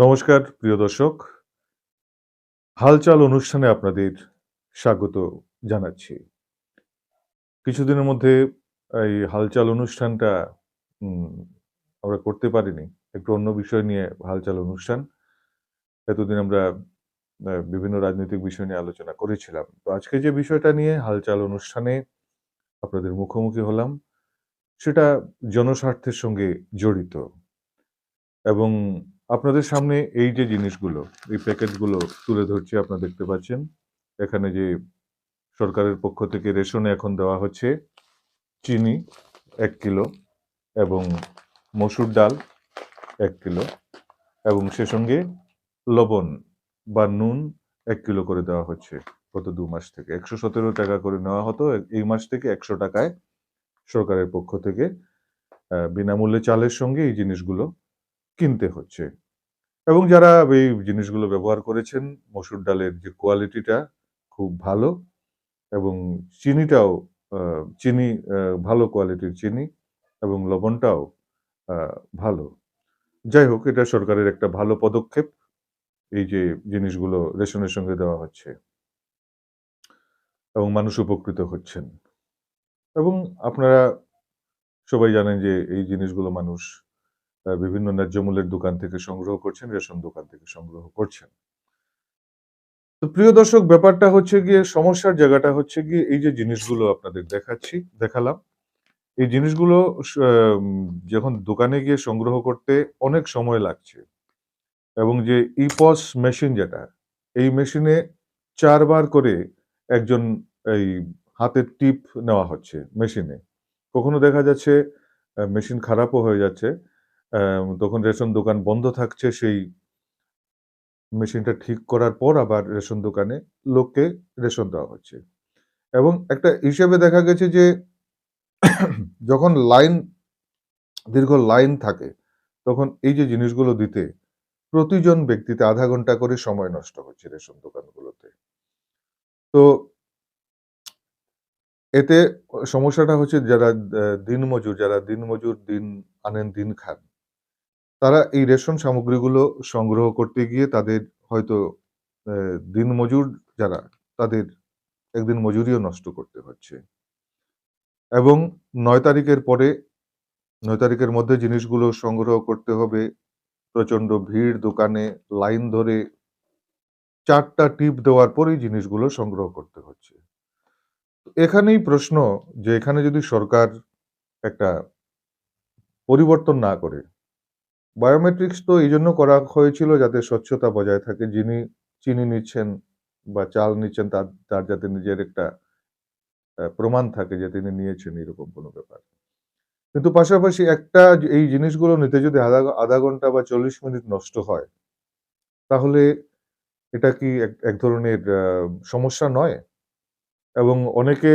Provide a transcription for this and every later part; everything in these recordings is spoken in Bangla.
নমস্কার, প্রিয় দর্শক। হালচাল অনুষ্ঠানে আপনাদের স্বাগত জানাচ্ছি। কিছুদিনের মধ্যে এই হালচাল অনুষ্ঠানটা আমরা করতে পারিনি। একটু অন্য বিষয় নিয়ে হালচাল অনুষ্ঠান। এতদিন আমরা বিভিন্ন রাজনৈতিক বিষয় নিয়ে আলোচনা করেছিলাম। তো আজকে যে বিষয়টা নিয়ে হালচাল অনুষ্ঠানে আপনাদের মুখোমুখি হলাম, সেটা জনস্বার্থের সঙ্গে জড়িত। এবং আপনাদের সামনে এই যে জিনিসগুলো, এই প্যাকেটগুলো তুলে ধরছি, আপনারা দেখতে পাচ্ছেন। এখানে যে সরকারের পক্ষ থেকে রেশনে এখন দেওয়া হচ্ছে চিনি এক কিলো এবং মসুর ডাল এক কিলো এবং সে সঙ্গে লবণ বা নুন এক কিলো করে দেওয়া হচ্ছে গত দু মাস থেকে। একশো সতেরো টাকা করে নেওয়া হতো এই মাস থেকে একশো টাকায় সরকারের পক্ষ থেকে বিনামূল্যে চালের সঙ্গে এই জিনিসগুলো কিনতে হচ্ছে। এবং যারা এই জিনিসগুলো ব্যবহার করেছেন, মসুর ডালের যে কোয়ালিটিটা খুব ভালো এবং চিনিটাও চিনি ভালো কোয়ালিটির চিনি এবং লবণটাও ভালো। যাই হোক, এটা সরকারের একটা ভালো পদক্ষেপ। এই যে জিনিসগুলো রেশনের সঙ্গে দেওয়া হচ্ছে এবং মানুষ উপকৃত হচ্ছেন। এবং আপনারা সবাই জানেন যে এই জিনিসগুলো মানুষ বিভিন্ন ন্যায্য মূল্যের দোকান থেকে সংগ্রহ করছেন, রেশন দোকান থেকে সংগ্রহ করছেন। তো প্রিয় দর্শক, ব্যাপারটা হচ্ছে গিয়ে, সমস্যার জায়গাটা হচ্ছে গিয়ে এই যে জিনিসগুলো আপনাদের দেখাচ্ছি, দেখালাম। এই জিনিসগুলো যখন দোকানে গিয়ে সংগ্রহ করতে অনেক সময় লাগছে এবং যে ইপস মেশিন যেটা, এই মেশিনে চারবার করে একজন এই হাতের টিপ নেওয়া হচ্ছে মেশিনে। কখনো দেখা যাচ্ছে মেশিন খারাপও হয়ে যাচ্ছে তখন রেশন দোকান বন্ধ থাকছে, সেই মেশিনটা ঠিক করার পর আবার রেশন দোকানে লোককে রেশন দেওয়া হচ্ছে। এবং একটা হিসেবে দেখা গেছে যে, যখন লাইন, দীর্ঘ লাইন থাকে, তখন এই যে জিনিসগুলো দিতে, প্রতিজন ব্যক্তিতে আধা ঘণ্টা করে সময় নষ্ট হচ্ছে রেশন দোকানগুলোতে। তো এতে সমস্যাটা হচ্ছে যারা দিনমজুর যারা দিনমজুর দিন আনেন, দিন খান তারা এই রেশন সামগ্রীগুলো সংগ্রহ করতে গিয়ে তাদের হয়তো দিনমজুর যারা, তাদের একদিন মজুরিও নষ্ট করতে হচ্ছে। এবং নয় তারিখের পরে, নয় তারিখের মধ্যে জিনিসগুলো সংগ্রহ করতে হবে। প্রচণ্ড ভিড়, দোকানে লাইন ধরে চারটা টিপ দেওয়ার পরেই জিনিসগুলো সংগ্রহ করতে হচ্ছে। এখানেই প্রশ্ন যে, এখানে যদি সরকার একটা পরিবর্তন না করে বায়োমেট্রিক্স তো এই জন্য করা হয়েছিল যাতে স্বচ্ছতা বজায় থাকে। যিনি চিনি নিচ্ছেন বা চাল নিচ্ছেন, তার তার যাতে নিজের একটা প্রমাণ থাকে যে তিনি নিয়েছেন এরকম কোনো ব্যাপার। কিন্তু পাশাপাশি একটা এই জিনিসগুলো নিতে যদি আধা আধা ঘণ্টা বা চল্লিশ মিনিট নষ্ট হয়, তাহলে এটা কি এক ধরনের সমস্যা নয়? এবং অনেকে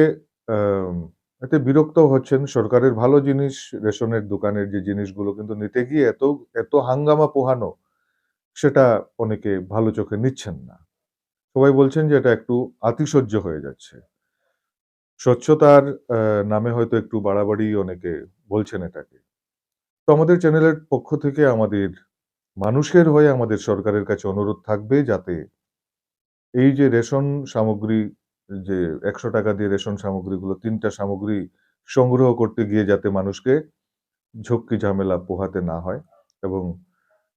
এতে বিরক্ত হচ্ছেন সরকারের ভালো জিনিস, রেশনের দোকানের যে জিনিসগুলো কিন্তু নিতে গিয়ে এত এত হাঙ্গামা পোহানো, সেটা অনেকে ভালো চোখে নিচ্ছেন না। সবাই বলছেন যে এটা একটু আতিশয্য হয়ে যাচ্ছে। স্বচ্ছতার নামে হয়তো একটু বাড়াবাড়ি অনেকে বলছেন এটাকে। তো আমাদের চ্যানেলের পক্ষ থেকে আমাদের, মানুষের হয়ে আমাদের সরকারের কাছে অনুরোধ থাকবে যাতে এই যে রেশন সামগ্রী যে একশো টাকা দিয়ে রেশন সামগ্রীগুলো, তিনটা সামগ্রী সংগ্রহ করতে গিয়ে যাতে মানুষকে ঝক্কি ঝামেলা পোহাতে না হয় এবং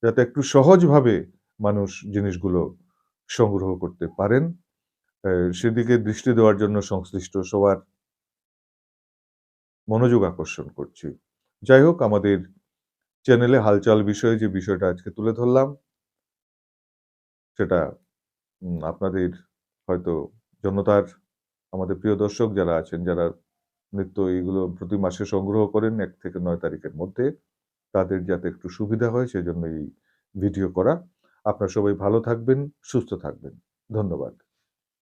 যাতে একটু সহজভাবে মানুষ জিনিসগুলো সংগ্রহ করতে পারেন সেদিকে দৃষ্টি দেওয়ার জন্য সংশ্লিষ্ট সবার মনোযোগ আকর্ষণ করছি। যাই হোক, আমাদের চ্যানেলে হালচাল বিষয়ে যে বিষয়টা আজকে তুলে ধরলাম, সেটা আপনাদের হয়তো জনতার, আমাদের প্রিয় দর্শক যারা আছেন, যারা নিত্য এইগুলো প্রতি মাসে সংগ্রহ করেন, এক থেকে নয় তারিখের মধ্যে, তাদের যাতে একটু সুবিধা হয়, সেজন্য এই ভিডিও করা। আপনারা সবাই ভালো থাকবেন, সুস্থ থাকবেন। ধন্যবাদ।